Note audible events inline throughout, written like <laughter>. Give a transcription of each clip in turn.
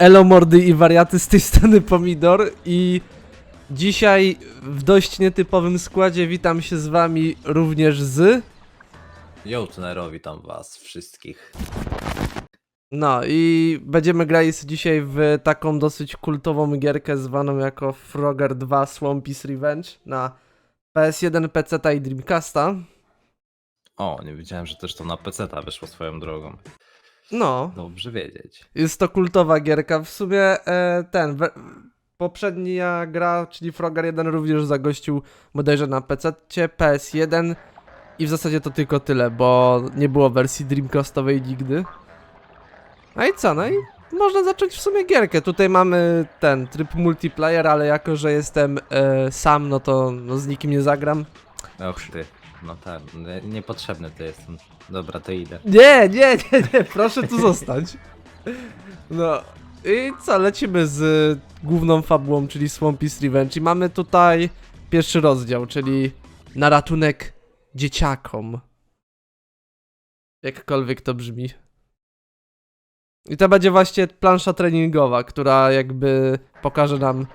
Elo mordy i wariaty z tej strony Pomidor i dzisiaj w dość nietypowym składzie witam się z wami również z... Yo, Tunero, witam was wszystkich. No i będziemy grali dzisiaj w taką dosyć kultową gierkę zwaną jako Frogger 2 Swampy's Revenge na PS1, PC i Dreamcasta. O, nie wiedziałem, że też to na PC wyszło swoją drogą. No, Dobrze wiedzieć. jest to kultowa gierka. W sumie e, ten... We, poprzednia gra, czyli Frogger 1 również zagościł bodajże na PC, PS1 i w zasadzie to tylko tyle, bo nie było wersji Dreamcastowej nigdy. No i co, no i można zacząć w sumie gierkę. Tutaj mamy ten tryb multiplayer, ale jako, że jestem e, sam, no to no, z nikim nie zagram. Och ty, no tak, nie- niepotrzebny to jestem. Dobra, to idę. Nie, nie, nie, nie, proszę tu zostać. No i co, lecimy z główną fabułą, czyli Swampy's Revenge i mamy tutaj pierwszy rozdział, czyli na ratunek dzieciakom. Jakkolwiek to brzmi. I to będzie właśnie plansza treningowa, która jakby pokaże nam,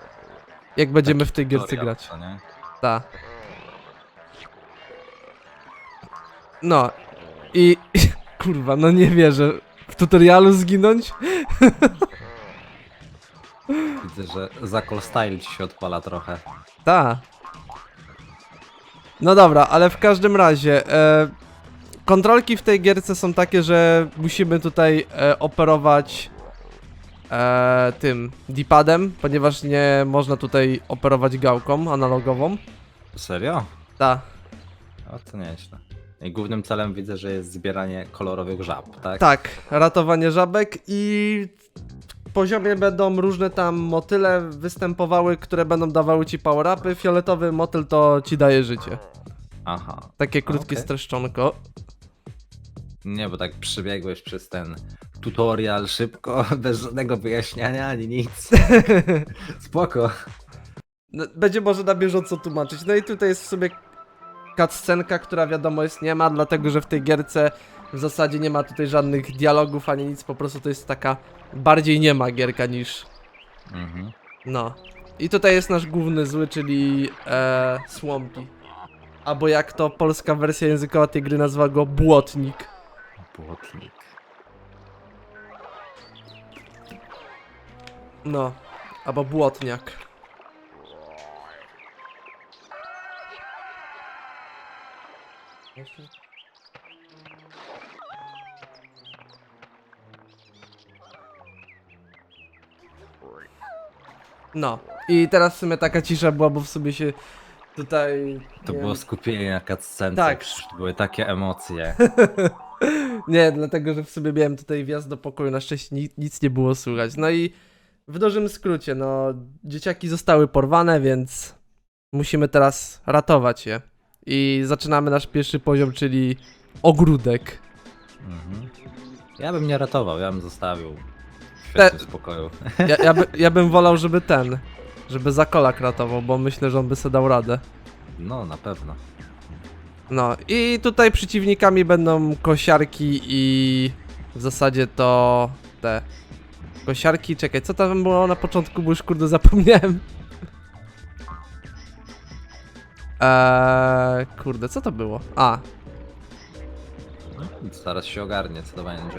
jak będziemy w tej gierce tutorial, grać. co nie? Ta. No. I <laughs> kurwa, no nie wierzę. W tutorialu zginąć? <laughs> Widzę, że Zakol Style ci się odpala trochę. Ta. No dobra, ale w każdym razie e, kontrolki w tej gierce są takie, że musimy tutaj e, operować e, tym D-padem, ponieważ nie można tutaj operować gałką analogową. Serio? Ta. O, to nieźle. Głównym celem widzę, że jest zbieranie kolorowych żab, tak? Tak, ratowanie żabek i w poziomie będą różne tam motyle występowały, które będą dawały ci power-upy. Fioletowy motyl to ci daje życie. Aha. Takie krótkie Okej. streszczonko. Nie, bo tak przebiegłeś przez ten tutorial szybko, <laughs> bez żadnego wyjaśniania ani nic. <laughs> Spoko. No, Będzie może na bieżąco tłumaczyć. No i tutaj jest w sobie cutscenka, która wiadomo jest nie ma, dlatego że w tej gierce w zasadzie nie ma tutaj żadnych dialogów ani nic, po prostu to jest taka bardziej nie ma gierka niż Mhm. No. I tutaj jest nasz główny zły, czyli e, Swampy. Albo jak to polska wersja językowa tej gry nazywa go Błotnik. Błotnik. No. Albo Błotniak. No. I teraz w sumie taka cisza była, bo w sumie się tutaj... To nie było wiem, skupienie na cutscence. Tak. Były takie emocje. <laughs> Nie, dlatego że w sobie miałem tutaj wjazd do pokoju, na szczęście nic, nic nie było słychać. No i w dużym skrócie, no, dzieciaki zostały porwane, więc musimy teraz ratować je. I zaczynamy nasz pierwszy poziom, czyli ogródek. Mhm. Ja bym nie ratował, ja bym zostawił w Te- świetnym spokoju. Ja, ja, by, <laughs> ja bym wolał, żeby ten, żeby Zakolak ratował, bo myślę, że on by sobie dał radę. No, na pewno. No i tutaj przeciwnikami będą kosiarki i w zasadzie to te kosiarki, czekaj, co tam było na początku, bo już kurde zapomniałem. Eee, kurde, co to było? A, No, zaraz się ogarnie, co to będzie.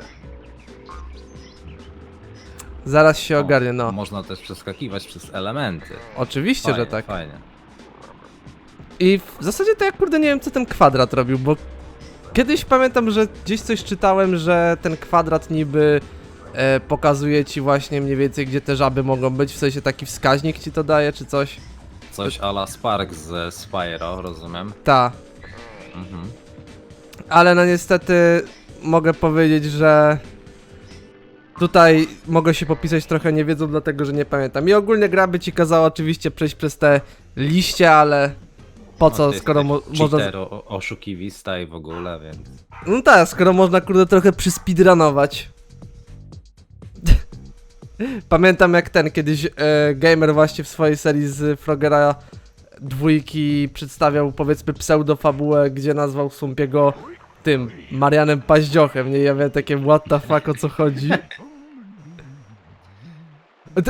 zaraz się O, ogarnie, no. Można też przeskakiwać przez elementy. Oczywiście, Fajnie, że tak. Fajnie. I w zasadzie to ja kurde nie wiem co ten kwadrat robił, bo kiedyś pamiętam, że gdzieś coś czytałem, że ten kwadrat niby e, pokazuje ci właśnie mniej więcej gdzie te żaby mogą być, w sensie taki wskaźnik ci to daje czy coś. Coś ala Spark ze Spyro, rozumiem. Ta, Mhm. ale no niestety mogę powiedzieć, że tutaj mogę się popisać trochę nie wiedzą, dlatego że nie pamiętam. I ogólnie gra by ci kazała oczywiście przejść przez te liście, ale po co, No, ty skoro mo jesteś można... o- oszukiwista i w ogóle, więc... No tak, skoro można kurde trochę przyspeedrunować. Pamiętam jak ten kiedyś e, gamer właśnie w swojej serii z Frogera dwójki przedstawiał powiedzmy pseudofabułę, gdzie nazwał Sumpiego tym Marianem Paździochem, nie? Ja miałem takie what the fuck o co chodzi.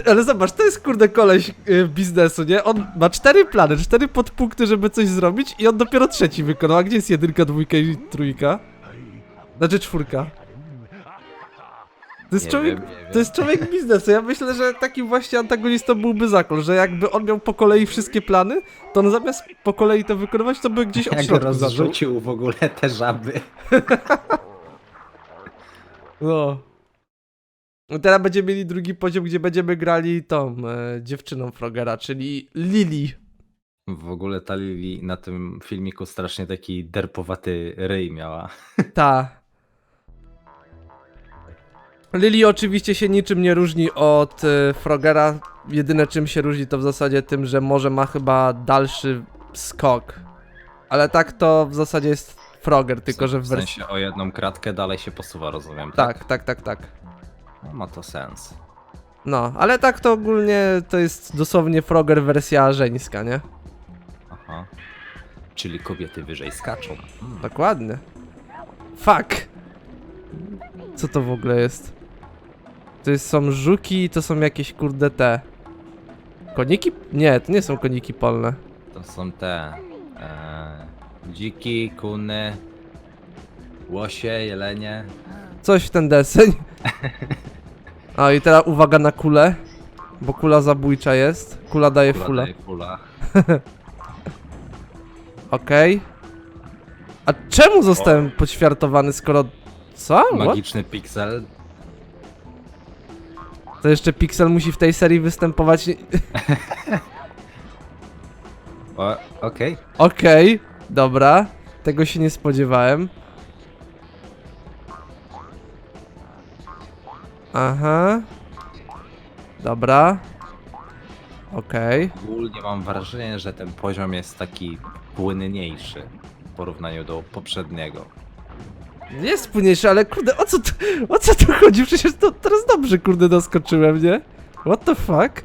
Ale zobacz, to jest kurde koleś y, biznesu, nie? On ma cztery plany, cztery podpunkty, żeby coś zrobić i on dopiero trzeci wykonał. A gdzie jest jedynka, dwójka i trójka? Znaczy czwórka. To jest Nie człowiek, wiem, nie wiem. to jest człowiek biznesu. Ja myślę, że takim właśnie antagonistą byłby Zakol, że jakby on miał po kolei wszystkie plany, to on zamiast po kolei to wykonywać, to by gdzieś od Jak środka zaczął. rozrzucił w ogóle te żaby. <laughs> No. No Teraz będziemy mieli drugi poziom, gdzie będziemy grali tą e, dziewczyną Frogera, czyli Lili. W ogóle ta Lili na tym filmiku strasznie taki derpowaty ryj miała. Ta. Lili oczywiście się niczym nie różni od e, Frogera. Jedyne czym się różni to w zasadzie tym, że może ma chyba dalszy skok. Ale tak to w zasadzie jest Froger, tylko że w w wersji... sensie o jedną kratkę dalej się posuwa, rozumiem. Tak, tak, tak, tak. No, ma to sens. No, ale tak to ogólnie to jest dosłownie Frogger wersja żeńska, nie? Aha. Czyli kobiety wyżej skaczą. Mm. Dokładnie. Fuck! Co to w ogóle jest? To jest, są żuki i to są jakieś kurde te... Koniki? Nie, to nie są koniki polne. To są te e, dziki, kuny, łosie, jelenie. Coś w ten deseń. A i teraz uwaga na kulę. Bo kula zabójcza jest. Kula daje Kula fulę. daje Fula. <laughs> Okej. A czemu zostałem poćwiartowany skoro... Co? What? Magiczny piksel. To jeszcze Pixel musi w tej serii występować... O, Okej. Okej, dobra. Tego się nie spodziewałem. Aha. Dobra. Okej. Ogólnie mam wrażenie, że ten poziom jest taki płynniejszy w porównaniu do poprzedniego. Jest spójniejszy, ale kurde, o co tu, o co tu chodzi? Przecież to teraz dobrze, kurde, doskoczyłem, nie? What the fuck?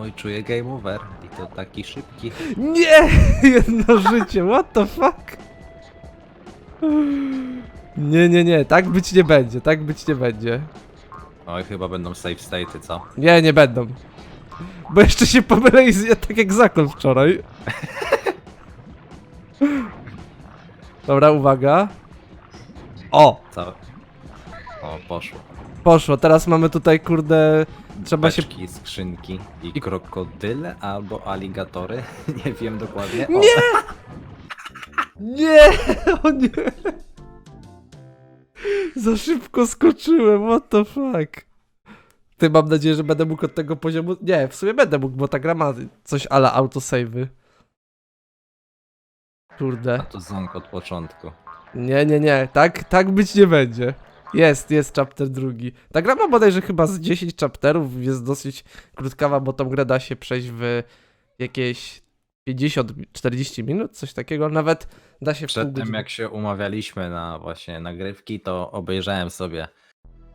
Oj, czuję game over i to taki szybki. Nie! <laughs> Jedno życie, what the fuck? Nie, nie, nie, tak być nie będzie, tak być nie będzie. Oj, chyba będą save state'y, co? Nie, nie będą. Bo jeszcze się pomylę i zje tak jak zakon wczoraj. <laughs> Dobra, uwaga. O, Co? O, poszło. poszło. Teraz mamy tutaj, kurde, trzeba się... Beczki, skrzynki i krokodyle albo aligatory. <laughs> Nie wiem dokładnie. O, Nie! Nie! <laughs> O nie! Za szybko skoczyłem, what the fuck? Ty, mam nadzieję, że będę mógł od tego poziomu... Nie, w sumie będę mógł, bo ta gra ma coś ala autosave'y. Kurde. A to ząg od początku. Nie, nie, nie, tak, tak być nie będzie. Jest, jest chapter drugi. Ta gra ma bodajże chyba z 10 chapterów, jest dosyć krótkawa, bo tą grę da się przejść w jakieś 50-40 minut, coś takiego, nawet da się Przed tym jak się umawialiśmy na właśnie nagrywki, to obejrzałem sobie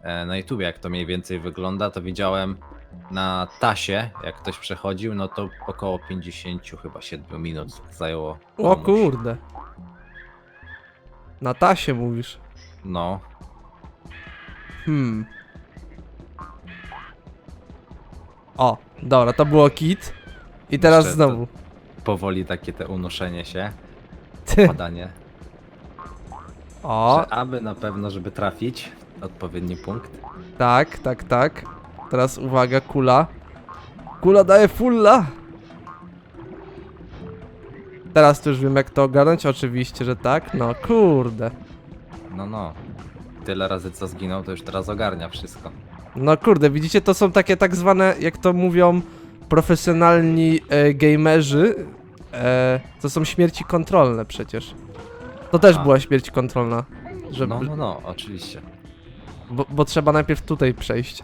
e, na YouTube jak to mniej więcej wygląda, to widziałem na tasie, jak ktoś przechodził, no to około 50 chyba 7 minut zajęło. O komuś. kurde. Na tasie mówisz. No, Hmm. O, dobra, to było kit. I teraz Jeszcze znowu. powoli takie te unoszenie się, <laughs> Ty. padanie. O, Że aby na pewno, żeby trafić odpowiedni punkt. Tak, tak, tak. Teraz uwaga, kula. Kula daje fulla. Teraz to już wiem jak to ogarnąć, oczywiście, że tak. No kurde. No, no. Tyle razy co zginął, to już teraz ogarnia wszystko. No kurde, widzicie, to są takie tak zwane, jak to mówią profesjonalni e, gamerzy. E, to są śmierci kontrolne przecież. To też była śmierć kontrolna. Żeby, No, no, no, oczywiście. bo, bo trzeba najpierw tutaj przejść. <laughs>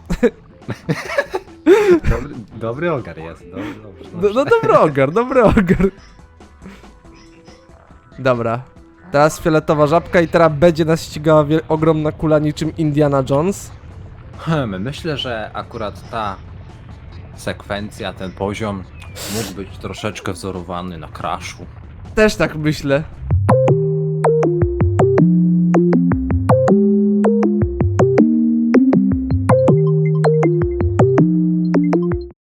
Dobry, dobry ogar jest, dobry, dobrze, No, dobrze. no dobry ogar, dobry ogar. Dobra. Teraz fioletowa żabka i teraz będzie nas ścigała ogromna kula niczym Indiana Jones. Hmm, myślę, że akurat ta sekwencja, ten poziom mógł być troszeczkę wzorowany na Crashu. Też tak myślę.